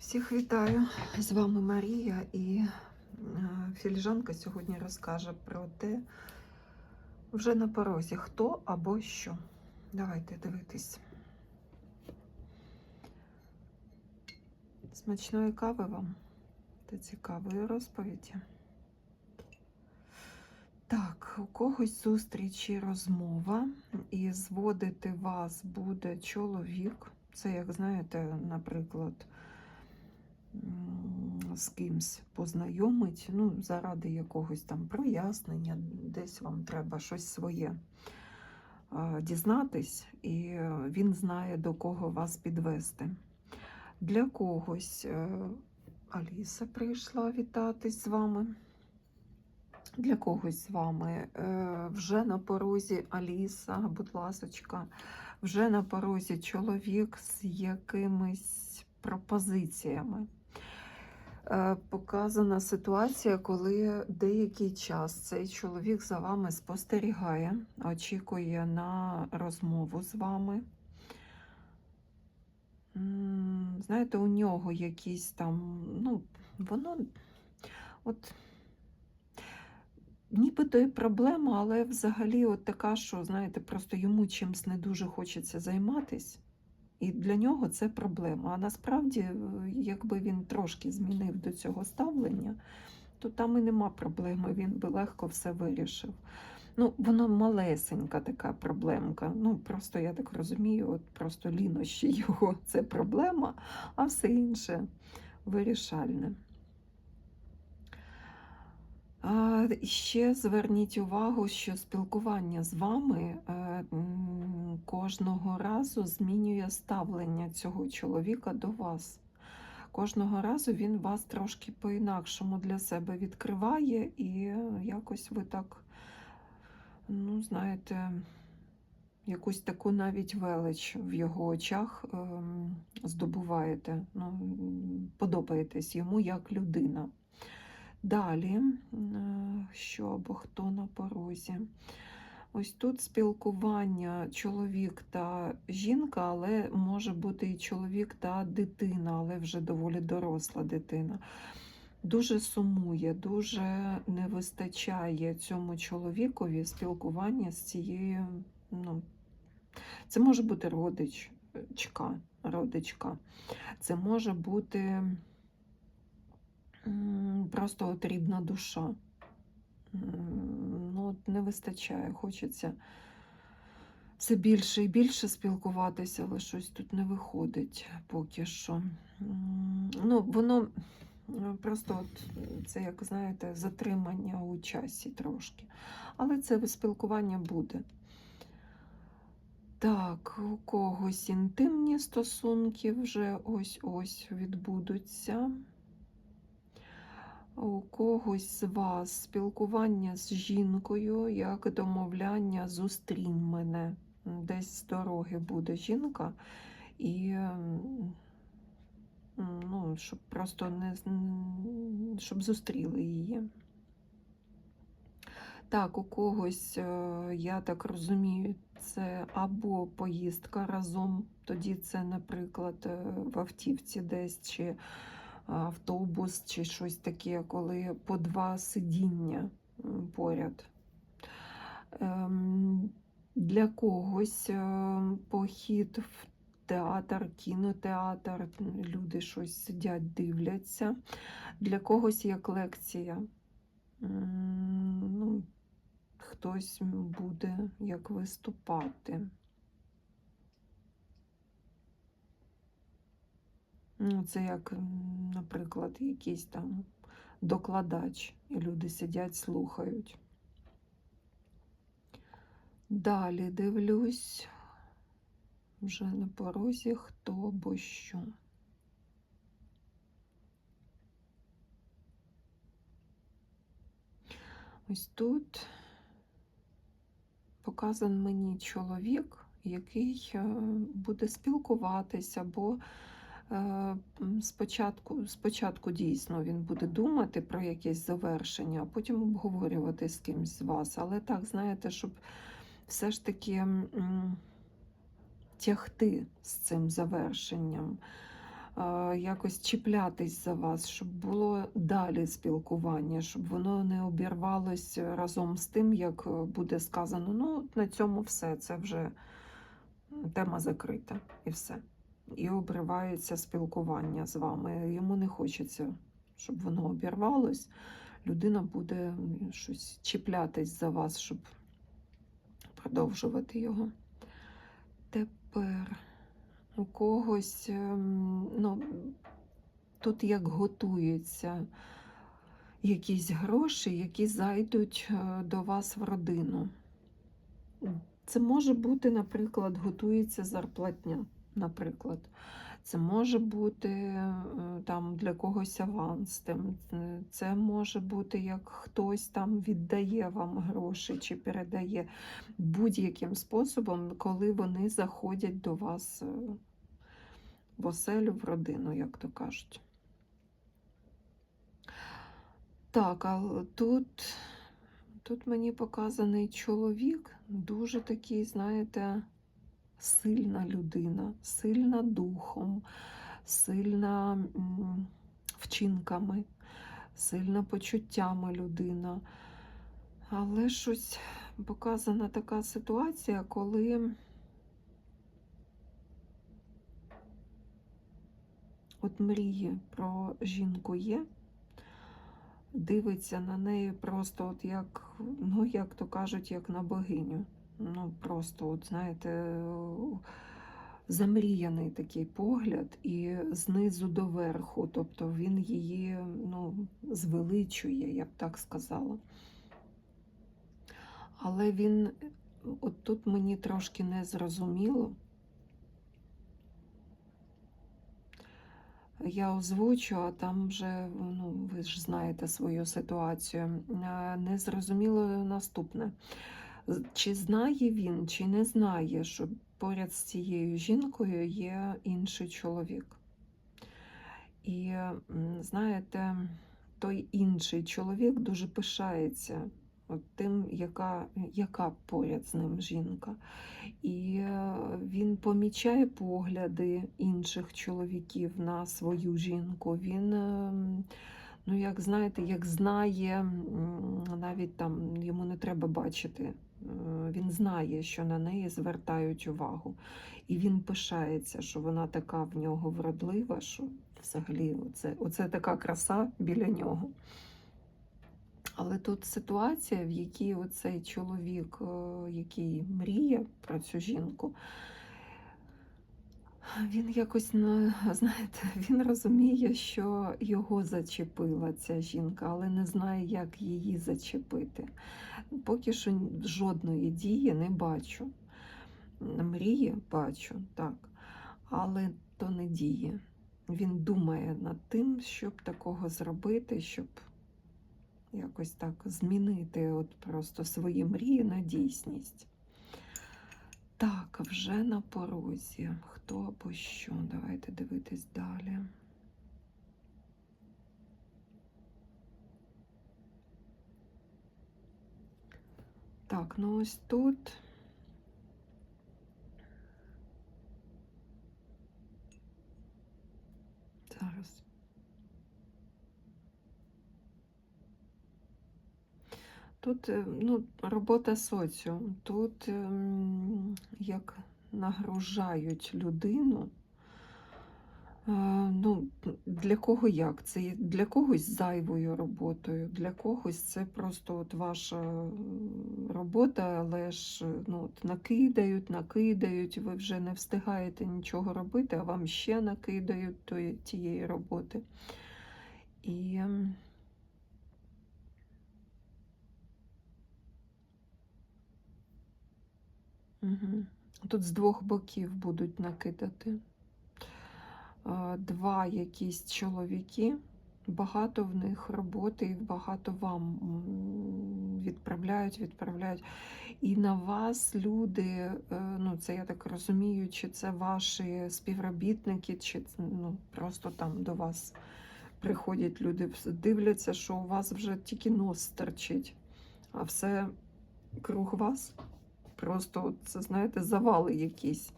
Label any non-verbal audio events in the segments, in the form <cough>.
Всіх вітаю! З вами Марія і е, філіжанка сьогодні розкаже про те, вже на порозі хто або що. Давайте дивитись. Смачної кави вам та цікавої розповіді. Так, у когось зустріч і розмова, і зводити вас буде чоловік. Це, як знаєте, наприклад, з кимсь познайомить, ну, заради якогось там прояснення, десь вам треба щось своє дізнатись, і він знає, до кого вас підвести. Для когось е, Аліса прийшла вітатись з вами. Для когось з вами е, вже на порозі Аліса, будь ласочка, вже на порозі чоловік з якимись пропозиціями. Е, Показана ситуація, коли деякий час цей чоловік за вами спостерігає, очікує на розмову з вами. Знаєте, у нього якісь там, ну, воно от нібито і проблема, але взагалі от така, що, знаєте, просто йому чимось не дуже хочеться займатись. І для нього це проблема. А насправді, е, якби він трошки змінив до цього ставлення, то там і нема проблеми, він би легко все вирішив. Ну, воно малесенька така проблемка. Ну, просто я так розумію, от просто лінощі його <laughs> це проблема, а все інше вирішальне. А, ще зверніть увагу, що спілкування з вами е, кожного разу змінює ставлення цього чоловіка до вас. Кожного разу він вас трошки по-інакшому для себе відкриває, і е, якось ви так, ну, знаєте, якусь таку навіть велич в його очах ем, здобуваєте. Ну, подобаєтесь йому як людина. Далі, е, що або хто на порозі. Ось тут спілкування чоловік та жінка, але може бути і чоловік та дитина, але вже доволі доросла дитина. Дуже сумує, дуже не вистачає цьому чоловікові спілкування з цією. Ну, це може бути родичка, родичка. Це може бути просто от рідна душа. Ну, от не вистачає, хочеться все більше і більше спілкуватися, але щось тут не виходить поки що. Ну, воно е, просто от, це, як знаєте, затримання у часі трошки. Але це спілкування буде. Так, у когось інтимні стосунки вже ось-ось відбудуться. У когось з вас спілкування з жінкою, як домовляння, зустрінь мене. Десь з дороги буде жінка, і ну, щоб просто не щоб зустріли її. Так, у когось, е, я так розумію, це або поїздка разом, тоді це, наприклад, е, в автівці десь чи автобус, чи щось таке, коли по два сидіння поряд. Ем, Для когось е, похід в театр, кінотеатр, люди щось сидять, дивляться. Для когось як лекція. Ну, хтось буде як виступати. Ну, це як, наприклад, якийсь там докладач, і люди сидять, слухають. Далі дивлюсь, вже на порозі хто або що. Ось тут показан мені чоловік, який е, буде спілкуватися, або спочатку, спочатку дійсно він буде думати про якесь завершення, а потім обговорювати з кимсь з вас. Але так, знаєте, щоб все ж таки тягти з цим завершенням. е, якось чіплятись за вас, щоб було далі спілкування, щоб воно не обірвалось разом з тим, як е, буде сказано, ну, на цьому все, це вже тема закрита і все. І обривається спілкування з вами. Йому не хочеться, щоб воно обірвалось. Людина буде щось чіплятись за вас, щоб продовжувати його. Тепер у когось, ем, ну, тут як готуються якісь гроші, які зайдуть е, до вас в родину. Це може бути, наприклад, готується зарплатня, наприклад. Це може бути е, там для когось аванс, е, це може бути як хтось там віддає вам гроші чи передає будь-яким способом, коли вони заходять до вас е, в оселю, в родину, як то кажуть. Так, а тут, тут мені показаний чоловік, дуже такий, знаєте, сильна людина, сильна духом, сильна вчинками, сильна почуттями людина. Але щось показана така ситуація, коли от мріє про жінку є, дивиться на неї просто от як, ну, як то кажуть, як на богиню. Ну, просто, от, знаєте, замріяний такий погляд і знизу до верху. Тобто він її ну, звеличує, я б так сказала. Але він, от тут мені трошки не зрозуміло. Я озвучу, а там вже, ну, ви ж знаєте свою ситуацію. Е, Не зрозуміло наступне. Чи знає він, чи не знає, що поряд з цією жінкою є інший чоловік. І знаєте, той інший чоловік дуже пишається от тим, яка, яка поряд з ним жінка. І е, він помічає погляди інших чоловіків на свою жінку. Він, ем, ну, як знаєте, як знає, навіть там йому не треба бачити. Е, Він знає, що на неї звертають увагу. І він пишається, що вона така в нього вродлива, що взагалі оце, оце така краса біля нього. Але тут ситуація, в якій оцей чоловік, е, який мріє про цю жінку, він якось <laughs> знаєте, він розуміє, що його зачепила ця жінка, але не знає, як її зачепити. Поки що жодної дії не бачу. Мрії бачу, так, але то не діє. Він думає над тим, щоб такого зробити, щоб якось так змінити от просто свої мрії на дійсність. Так, вже на порозі. Хто або що? Давайте дивитись далі. Так, ну ось тут. Зараз. Тут е, ну, робота соціум. Тут ем, як нагружають людину. Е, Ну, для кого як? Це для когось зайвою роботою, для когось це просто от ваша робота, але ж ну, от накидають, накидають, ви вже не встигаєте нічого робити, а вам ще накидають тієї роботи. І Угу. Тут з двох боків будуть накидати. Е, Два якісь чоловіки, багато в них роботи, і багато вам відправляють, відправляють. І на вас люди, е, ну це я так розумію, чи це ваші співробітники, чи ну, просто там до вас приходять люди, дивляться, що у вас вже тільки нос стерчить, а все круг вас. Просто це, знаєте, завали якісь.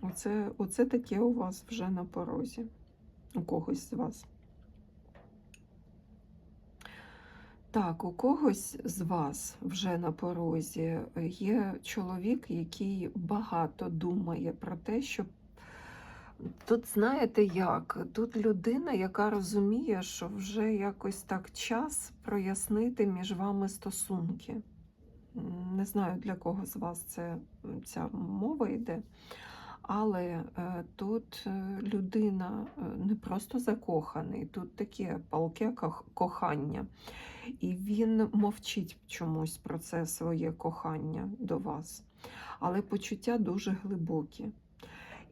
Оце, оце таке у вас вже на порозі. У когось з вас. Так, у когось з вас вже на порозі є чоловік, який багато думає про те, щоб. Тут знаєте як? Тут людина, яка розуміє, що вже якось так час прояснити між вами стосунки. Не знаю, для кого з вас це, ця мова йде, але е, тут е, людина е, не просто закоханий, тут таке палке кохання. І він мовчить чомусь про це своє кохання до вас. Але почуття дуже глибокі.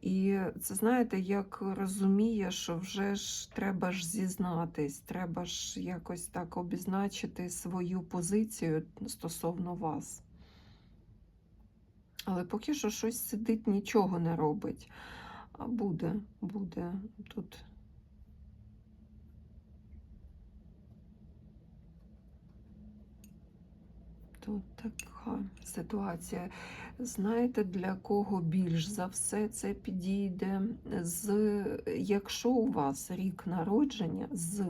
І це знаєте, як розуміє, що вже ж треба ж зізнатись, треба ж якось так обізначити свою позицію стосовно вас. Але поки що щось сидить, нічого не робить. А буде, буде тут. Тут така ситуація. Знаєте, для кого більш за все це підійде? З, якщо у вас рік народження з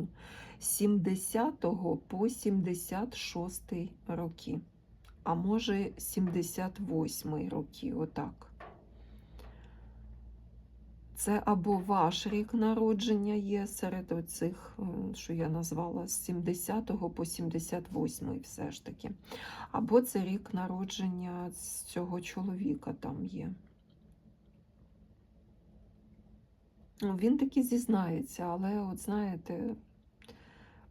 70 по 76 роки, а може 78 роки, отак. Це або ваш рік народження є серед оцих, е, що я назвала, з 70 по 78 все ж таки. Або це рік народження цього чоловіка там є. Ну, Він таки зізнається, але от знаєте,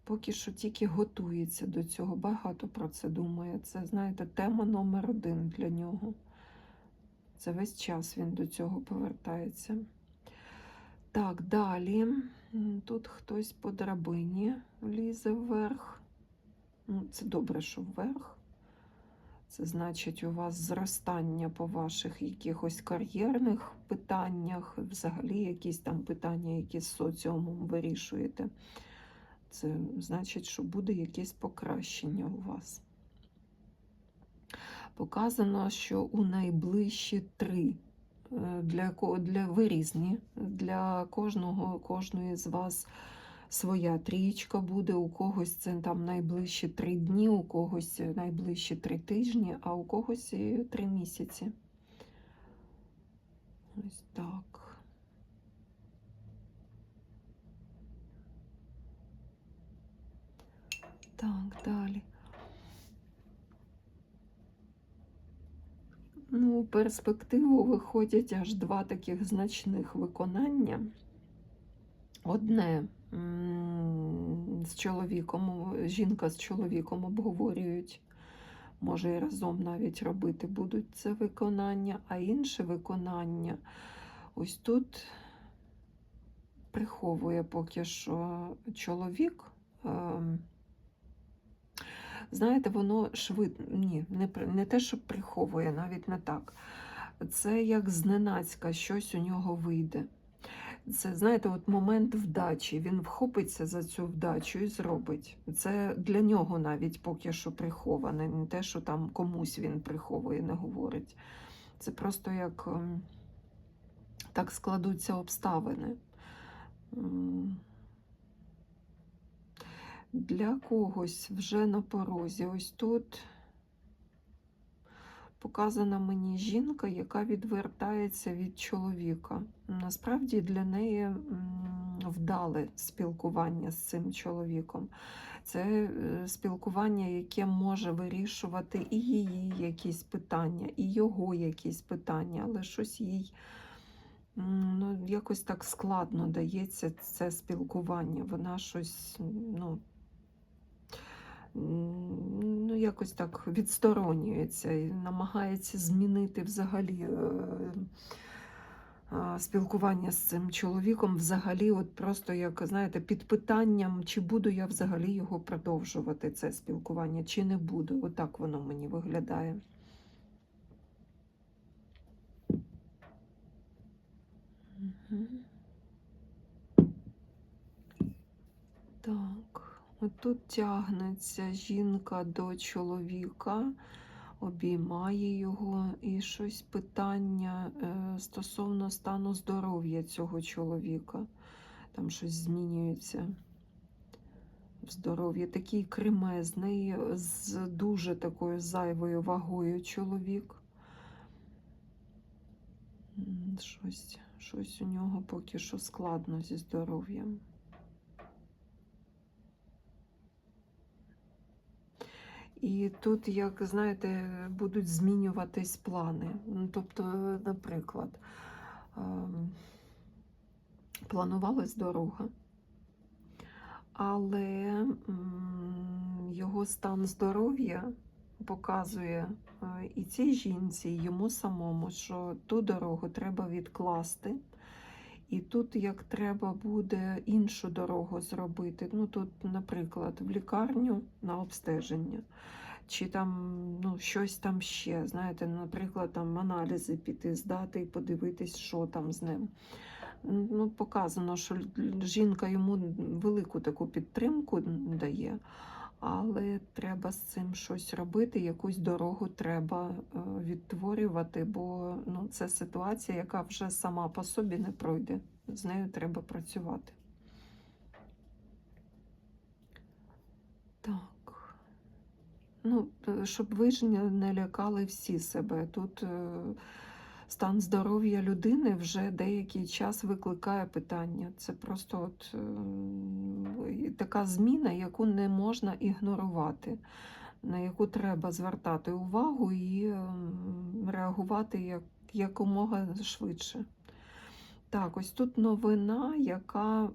поки що тільки готується до цього, багато про це думає. Це, знаєте, тема номер один для нього. Це весь час він до цього повертається. Так, далі. Тут хтось по драбині лізе вверх. Ну, Це добре, що вверх. Це значить, у вас зростання по ваших якихось кар'єрних питаннях, взагалі якісь там питання, які з соціумом вирішуєте. Це значить, що буде якесь покращення у вас. Показано, що у найближчі три для, для ви різні, для кожного, кожної з вас своя трієчка буде, у когось це там найближчі три дні, у когось найближчі три тижні, а у когось три місяці. Ось так. Так, далі. Ну, у перспективу виходять аж два таких значних виконання. Одне з чоловіком, жінка з чоловіком обговорюють, може і разом навіть робити будуть це виконання, а інше виконання ось тут приховує поки що чоловік. Знаєте, воно швидко, ні, не, не те, що приховує, навіть не так. Це як зненацька щось у нього вийде. Це, знаєте, от момент вдачі. Він вхопиться за цю вдачу і зробить. Це для нього навіть поки що приховане, не те, що там комусь він приховує, не говорить. Це просто як ем, так складуться обставини. Для когось вже на порозі. Ось тут показана мені жінка, яка відвертається від чоловіка. Насправді для неї вдале спілкування з цим чоловіком. Це е, спілкування, яке може вирішувати і її якісь питання, і його якісь питання, але щось їй ну, якось так складно дається це спілкування. Вона щось, ну, ну, якось так відсторонюється і намагається змінити взагалі е, спілкування з цим чоловіком, взагалі, от просто як знаєте, під питанням, чи буду я взагалі його продовжувати, це спілкування, чи не буду. Отак воно мені виглядає. Так, отут тягнеться жінка до чоловіка. обіймає його і щось питання е, стосовно стану здоров'я цього чоловіка. Там щось змінюється в здоров'ї. Такий кремезний, з дуже такою зайвою вагою чоловік. Щось, щось у нього поки що складно зі здоров'ям. І тут, як знаєте, будуть змінюватись плани. Ну, Тобто, наприклад, ем, планувалась дорога, але його стан здоров'я показує е, і цій жінці, і йому самому, що ту дорогу треба відкласти. І тут як треба буде іншу дорогу зробити. Ну тут, наприклад, в лікарню на обстеження, чи там ну, щось там ще. Знаєте, наприклад, там аналізи піти, здати і подивитись, що там з ним. Ну, показано, що жінка йому велику таку підтримку дає, але треба з цим щось робити, якусь дорогу треба е, відтворювати, бо ну, це ситуація, яка вже сама по собі не пройде. З нею треба працювати. Так. Ну, е, щоб ви ж не лякали всі себе. Тут е, стан здоров'я людини вже деякий час викликає питання. Це просто от, е, така зміна, яку не можна ігнорувати, на яку треба звертати увагу і ем, реагувати як, якомога швидше. Так, ось тут новина, яка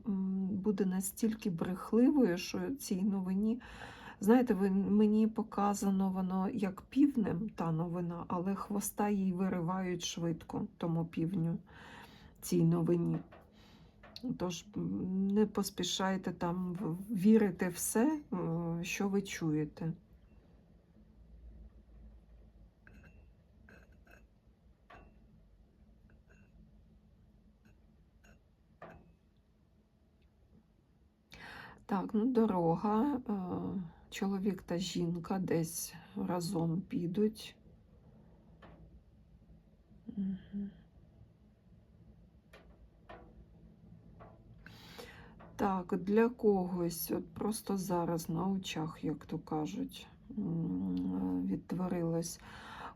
буде настільки брехливою, що цій новині, знаєте, ви, мені показано воно як півнем, та новина, але хвоста їй виривають швидко, тому півню цій новині. Тож не поспішайте там вірити все, е, що ви чуєте. Так, ну дорога. Е, Чоловік та жінка десь разом підуть. Так, для когось, от просто зараз на очах, як то кажуть, відтворилось.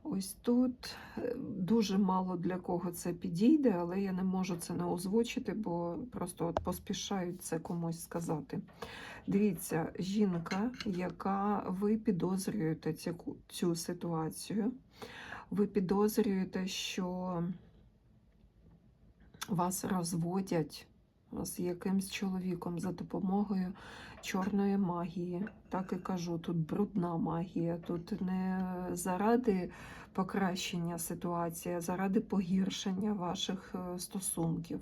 Ось тут е, дуже мало для кого це підійде, але я не можу це не озвучити, бо просто от поспішають це комусь сказати. Дивіться, жінка, яка ви підозрюєте цю, цю ситуацію, ви підозрюєте, що вас розводять з якимсь чоловіком за допомогою чорної магії. Так і кажу, тут брудна магія, тут не заради покращення ситуації, а заради погіршення ваших е, стосунків.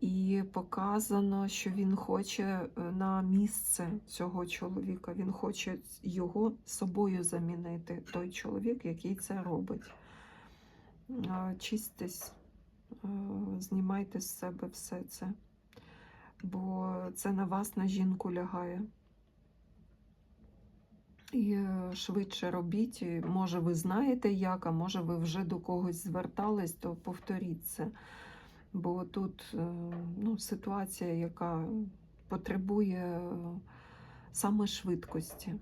І показано, що він хоче е, на місце цього чоловіка, він хоче його собою замінити, той чоловік, який це робить. Чистись, знімайте з себе все це, бо це на вас, на жінку лягає. І е, швидше робіть. Може, ви знаєте як, а може, ви вже до когось звертались, то повторіть це. Бо тут е, ну, ситуація, яка потребує е, саме швидкості.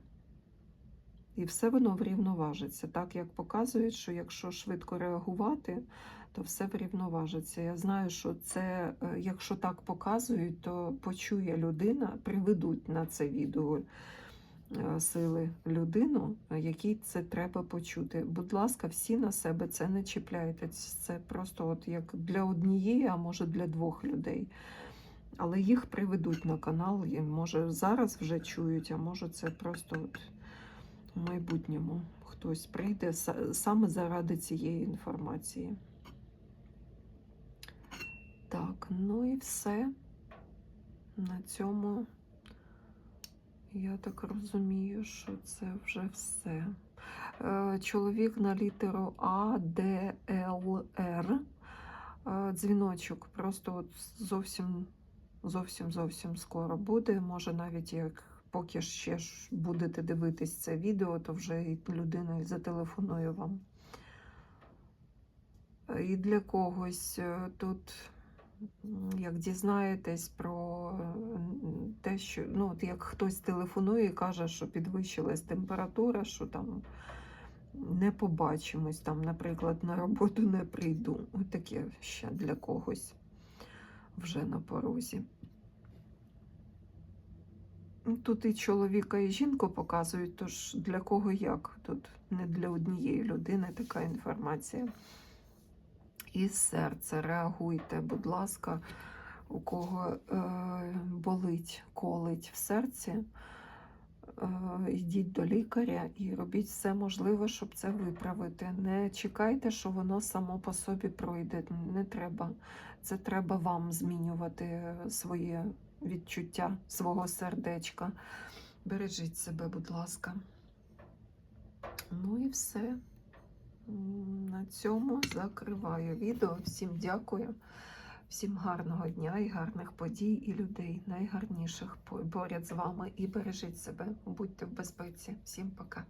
І все воно врівноважиться. Так як показують, що якщо швидко реагувати, то все врівноважиться. Я знаю, що це, е, якщо так показують, то почує людина, приведуть на це відео е, сили людину, якій це треба почути. Будь ласка, всі на себе це не чіпляйте. Це просто от як для однієї, а може для двох людей. Але їх приведуть на канал, і може зараз вже чують, а може це просто от в майбутньому хтось прийде саме заради цієї інформації. Так, ну і все. На цьому я так розумію, що це вже все. Е, Чоловік на літеру А, Д, Л, Р. Е, Дзвіночок просто от зовсім, зовсім, зовсім скоро буде. Може навіть як поки ще ж будете дивитись це відео, то вже і людина і зателефонує вам. Е, І для когось тут, як дізнаєтесь про те, що ну, от як хтось телефонує і каже, що підвищилась температура, що там не побачимось, там, наприклад, на роботу не прийду. Ось таке ще для когось вже на порозі. Тут і чоловіка, і жінку показують, тож для кого як. Тут не для однієї людини така інформація. І серце, реагуйте, будь ласка, у кого е, болить, колить в серці, е, йдіть до лікаря і робіть все можливе, щоб це виправити. Не чекайте, що воно само по собі пройде. Не треба. Це треба вам змінювати своє відчуття свого сердечка. Бережіть себе, будь ласка. Ну і все. На цьому закриваю відео. Всім дякую. Всім гарного дня і гарних подій, і людей найгарніших по- поряд з вами. І бережіть себе. Будьте в безпеці. Всім пока.